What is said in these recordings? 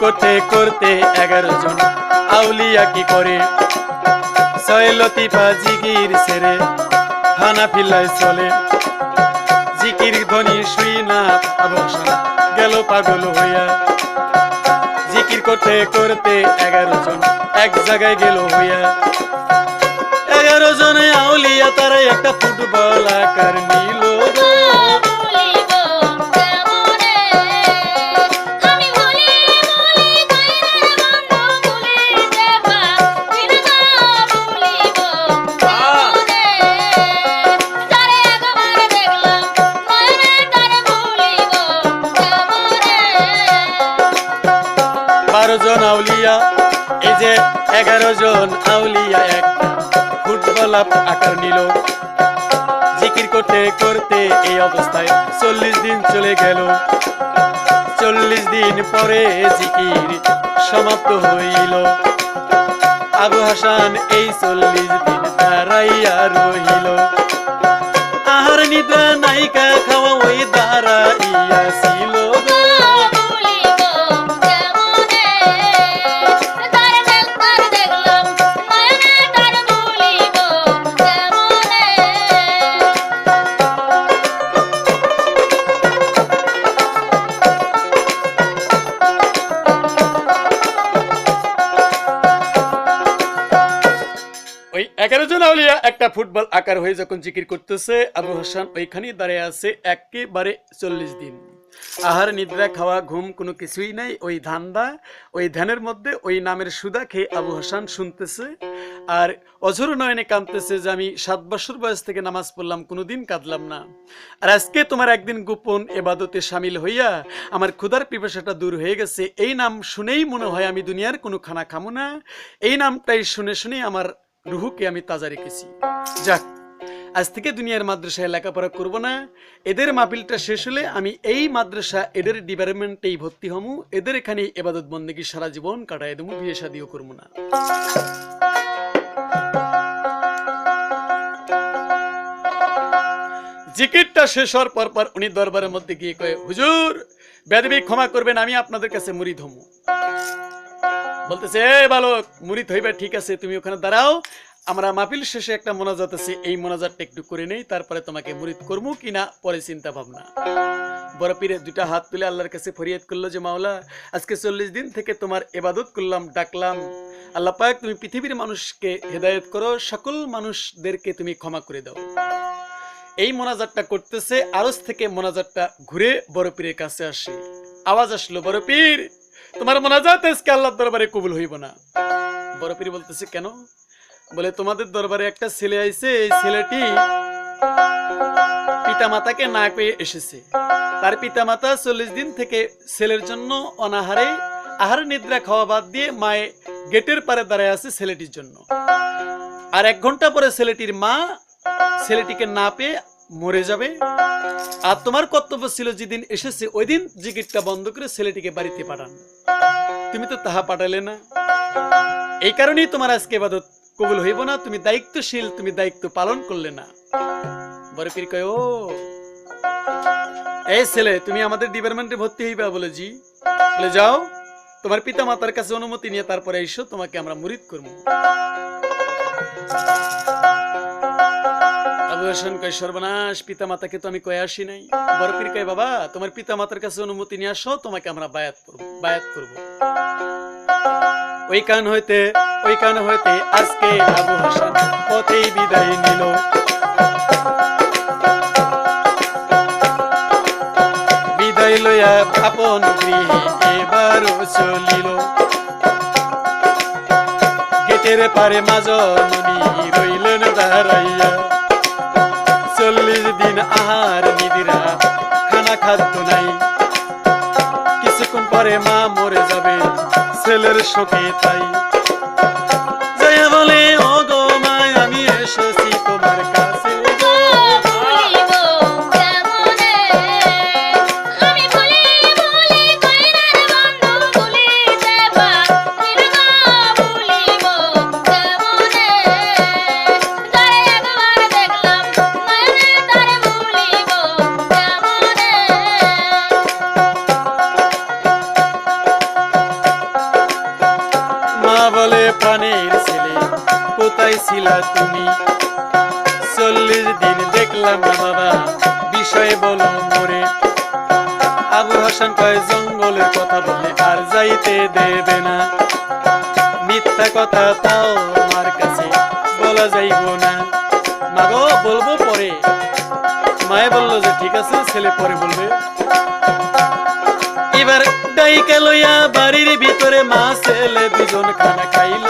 করতে করতে এগারো জন আউলিয়া কি করে? ছয় লতিফা জিকির সেরে হানা ফিল্লায় চলে। জিকির ধ্বনি শুই না অবসর গেল পাগল হইয়া। জিকির করতে করতে এগারো জন এক জায়গায় গেল হইয়া। এগারো জনে আউলিয়া তারা একটা ফুটবল আকার নিল। যে এগারো জন আউলিয়া একটা ফুটবল আকার নিল। জিকির করতে করতে এই অবস্থায় চল্লিশ দিন চলে গেল। চল্লিশ দিন পরে জিকির সমাপ্ত হইল। আবু হাসান এই চল্লিশ দিন দাঁড়াইয়া রহিল। আহার নিদ্রা নাইকা খাওয়া ওই দাঁড়াইয়া ছিল। একটা ফুটবল আকার হয়ে যখন জিকির করতেছে, আবু হাসান ওইখানেই দাঁড়িয়ে আছে একেবারে চল্লিশ দিন। আহার, নিদ্রা, খাওয়া, ঘুম কোনো কিছুই নাই, ওই ধান্দা, ওই ধ্যানের মধ্যে ওই নামের সুদা খেয়ে আবু হাসান শুনতেছে। আর অঝর নয়নে কাঁদতেছে যে আমি সাত বছর বয়স থেকে নামাজ পড়লাম, কোনোদিন কাঁদলাম না। আর আজকে তোমার একদিন গোপন এবাদতে সামিল হইয়া আমার ক্ষুধার পিপাসাটা দূর হয়ে গেছে। এই নাম শুনেই মনে হয় আমি দুনিয়ার কোনো খানা খামো না। এই নামটাই শুনে শুনে আমার রুহুকে আমি তাজা রেখেছি। যাক, আজ থেকে দুনিয়ার মাদ্রাসায় লেখাপড়া করব না। এদের মাহফিলটা শেষ হলে আমি এই মাদ্রাসা, এদের ডিপার্টমেন্টেই ভর্তি হমু। এদের এখানে এবাদত বন্দেগী সারা জীবন কাটায় দেবো, বিয়ে শাদিও করব না। জিকিরটা শেষ হওয়ার পর পর উনি দরবারের মধ্যে গিয়ে কয়ে, হুজুর, বেদবি ক্ষমা করবেন, আমি আপনাদের কাছে মুড়ি ধমু বলতেছে বালক, মুড়ি হইবে ঠিক আছে, তুমি ওখানে দাঁড়াও। আমরা মাহফিল শেষে একটা মোনাজাত আছে, এই মোনাজাতটা একটু করে নেই, তারপরে তোমাকে মুরিদ করব কিনা পরে চিন্তা ভাবনা। বড় পীরে দুটা হাত তুলে আল্লাহর কাছে ফরিয়াদ করল যে, মাওলা, আজকে চল্লিশ দিন থেকে তোমার এবাদত করলাম, ডাকলাম। আল্লাহ পাক, তুমি পৃথিবীর মানুষকে হেদায়েত করো, সকল মানুষদেরকে তুমি ক্ষমা করে দাও। এই মোনাজাতটা করতেছে আরস থেকে মোনাজাতটা ঘুরে বড় পীরের কাছে আসে। আওয়াজ আসলো, বড় পীর তোমার মোনাজাত আজকে আল্লাহর দরবারে কবুল হইব না। বড় পীর বলতেছে, কেন? বলে, তোমাদের দরবারে একটা ছেলে আইছে, এই ছেলেটি পিতা মাতাকে না পেয়ে এসেছে। তার পিতা মাতা চল্লিশ দিন থেকে ছেলের জন্য অনাহারে আহার নিদ্রা খাওয়া বাদ দিয়ে মায়ে গেটের পারে দাঁড়ায় আছে ছেলেটির জন্য। আর এক ঘণ্টা পরে ছেলেটির মা ছেলেটিকে না পেয়ে মরে যাবে। আর তোমার কর্তব্য ছিল যেদিন এসেছে ওই দিন জিকিরটা বন্ধ করে ছেলেটিকে বাড়িতে পাঠান। তুমি তো তাহা পাঠালে না। এই কারণেই তোমার আজকে এবাদত কবুল হইব না। তুমি দায়িত্বশীল, তুমি দায়িত্ব পালন করলে না। বড় পীর কয়, ও, এই ছেলে, তুমি আমাদের ডিপার্টমেন্টে ভর্তি হইবা বলে জি। বলে, যাও, তোমার পিতা মাতার কাছে অনুমতি নিয়ে তারপরে এসো, তোমাকে আমরা মুরিদ করব। আবু হাসান কয় সর্বনাশ পিতা মাতাকে তো আমি কয়ে আসি নাই। বড় পীর বাবা, তোমার পিতা মাতার কাছে অনুমতি নিয়ে আসো, তোমাকে আমরা বায়াত করব বায়াত করব। ওই কান হইতে, ওই কান হইতে আজকে আবু হাসান পথেই বিদায় নিল। বিদায় লইয়া আপন গৃহে এবারও চলিল। গেটের পারে মাজননি রইলেন দাঁড়াইয়া। চল্লিশ দিন আহার নিদিরা খানা খাদ্য নাই। কিছুক্ষণ পরে মা মরে যাবে, ছেলের শোকে তাই। ছিলা তুমি। চল্লিশ দিন দেখলাম না বাবা, বিষয় বলো মোরে। আবু হাসান কয়, জঙ্গলের কথা বলে আর যাইতে দেবে না। মিথ্যা কথা তাও আমার কাছে বলা যাইব না। মাগো বলব পরে। মায়ে বলল যে, ঠিক আছে, ছেলে পরে বলবে। এবার ডাইকা লইয়া বাড়ির ভিতরে মা ছেলে দুজন খানা খাইলো।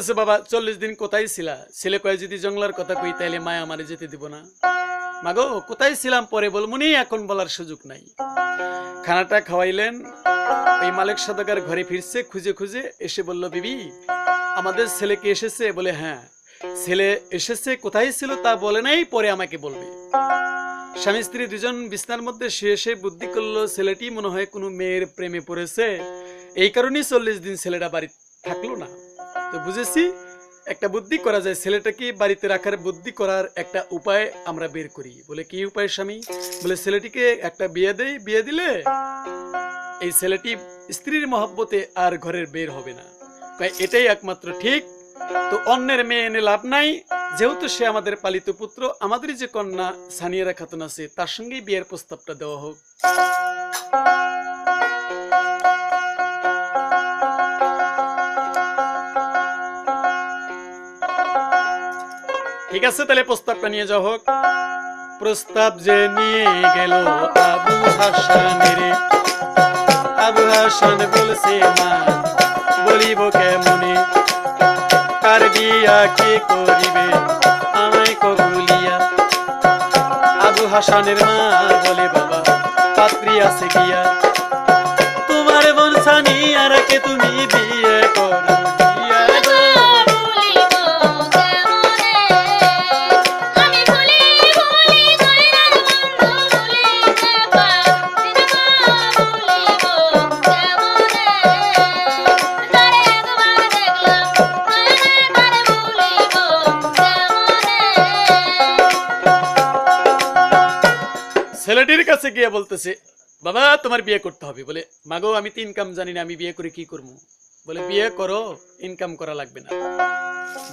বলতেছে, বাবা, চল্লিশ দিন কোথায় ছিলা? ছেলে কয়, যদি জঙ্গলার কথা কই, তাইলে মায় আমারে যেতে দিব না। মাগো, কোথায় ছিলাম পরে বলমুনি এখন বলার সুযোগ নাই। খানাটা খাওয়াইলেন এই মালিক সদাগার ঘরে ফিরছে, খুঁজে খুঁজে এসে বলল, বিবি, আমাদের ছেলেকে এসেছে? বলে হ্যাঁ। ছেলে এসেছে, কোথায় ছিল তা বলে নাই, পরে আমাকে বলবে। স্বামী স্ত্রী দুজন বিছনার মধ্যে শুয়ে এসে বুদ্ধি করল, ছেলেটি মনে হয় কোনো মেয়ের প্রেমে পড়েছে। এই কারণেই চল্লিশ দিন ছেলেটা বাড়ি থাকল না। তো বুঝেছি? একটা বুদ্ধি করা যায়, ছেলেটাকে বাড়িতে রাখার বুদ্ধি করার একটা উপায় আমরা বের করি। বলে কি উপায়, স্বামী? বলে, ছেলেটিকে একটা বিয়ে দেই, বিয়ে দিলে এই ছেলেটি স্ত্রীর মহব্বতে আর ঘরের বের হবে না। এটাই একমাত্র ঠিক। তো অন্যের মেয়ে এনে লাভ নাই। যেহেতু সে আমাদের পালিত পুত্র আমাদের যে কন্যা সানিয়ারা খাতুন আছে, তার সঙ্গেই বিয়ের প্রস্তাবটা দেওয়া হোক। ঠিক আছে? তাহলে প্রস্তাবটা নিয়ে যাওয়া হোক। প্রস্তাব যে নিয়ে গেল আবু হাসানের। আবু হাসান বলছে, মা, বলিব কেমনে? কার বিয়া কে করিবে? আমায় কবুলিয়া আবু হাসানের মা বলে, বাবা, পাত্রী আছে গিয়া তোমার বনসানি আর কে তুমি বিয়ে করো? কাছে গিয়ে বলতেছে, বাবা, তোমার বিয়ে করতে হবে। বলে, মাগো, আমি তো ইনকাম জানি না, আমি বিয়ে করে কি করব? বলে, বিয়ে করো ইনকাম করা লাগবে না।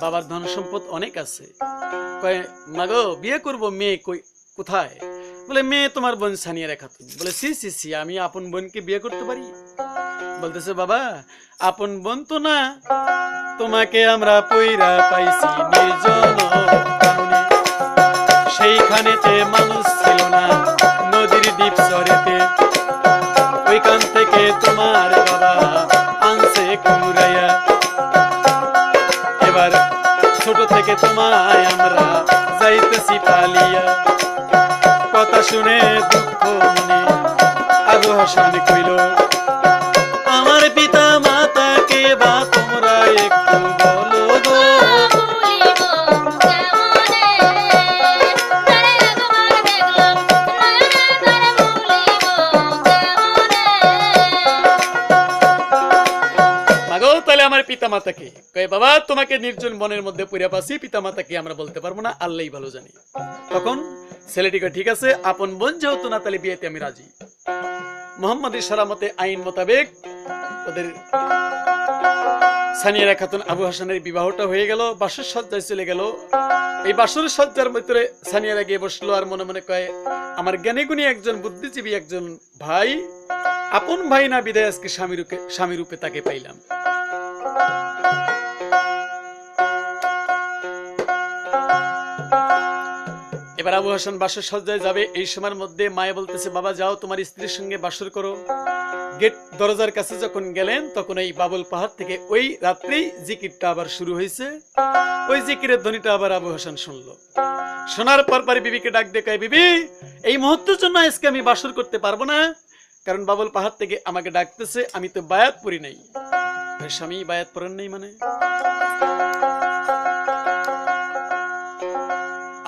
বাবার ধন সম্পদ অনেক আছে। কয়, মাগো, বিয়ে করব, মেয়ে কই, কোথায়? বলে, মেয়ে তোমার বোন সানিয়া রেখা তুমি। বলে, সি সি সি, আমি আপন বোনকে বিয়ে করতে পারি? বলতেছে, বাবা, আপন বোন তো না, তোমাকে আমরা পইরা পাইছি। নির্জন সেইখানেতে মানুষ বাবা, তোমাকে নির্জন বনের মধ্যে পুরিয়া পাচ্ছি পিতা মাতাকে আমরা বলতে পারব না ভালো জানি। তখন ছেলেটিকে ঠিক আছে, আপন বোন, যেহেতু না তাহলে বিয়েতে আমি রাজি। আইন মোতাবেক ওদের খাতুন আবু হাসানের বিবাহটা হয়ে গেল সজ্জায় চলে গেল। এই বাসর সজ্জার ভিতরে সানিয়ারা গিয়ে বসল আর মনে মনে কয়, আমার জ্ঞানী গুণী একজন বুদ্ধিজীবী একজন ভাই, আপন ভাই না বিদায় আজকে স্বামী রূপে স্বামী রূপে তাকে পাইলাম। এবার আবু হাসান বাসর সজ্জায় যাবে। এই সময়ের মধ্যে মায়ে বলতেছে, বাবা, যাও, তোমার স্ত্রীর সঙ্গে বাসর করো। গেট দরজার কাছে যখন গেলেন, তখন এই বাবুল পাহাড় থেকে ওই রাত্রেই জিকিরটা আবার শুরু হয়েছে। ওই জিকিরের ধ্বনিটা আবার আবু হাসান শুনলো। শোনার পর পরে বিবিকে ডাক দেখায়, বিবি, এই মুহূর্তের জন্য আজকে আমি বাসর করতে পারব না। কারণ বাবুল পাহাড় থেকে আমাকে ডাকতেছে, আমি তো বায়াত পড়ি নাই। স্বামী বায়াত পড়েন নাই মানে?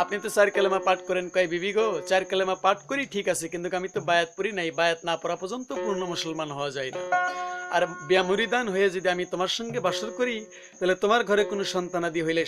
আপনি তো চার কালেমা পাঠ করেন, কয় বিবি গো? চার কালেমা পাঠ করি ঠিক আছে, কিন্তু আমি তো বায়াত পড়ি নাই, বায়াত না পড়া পর্যন্ত পূর্ণ মুসলমান হওয়া যায় না। আর ব্যামরিদান হয়ে যদি আমি তোমার সঙ্গে বাসর করি, তাহলে তোমার ঘরে কোনো সন্তানাদি হইলে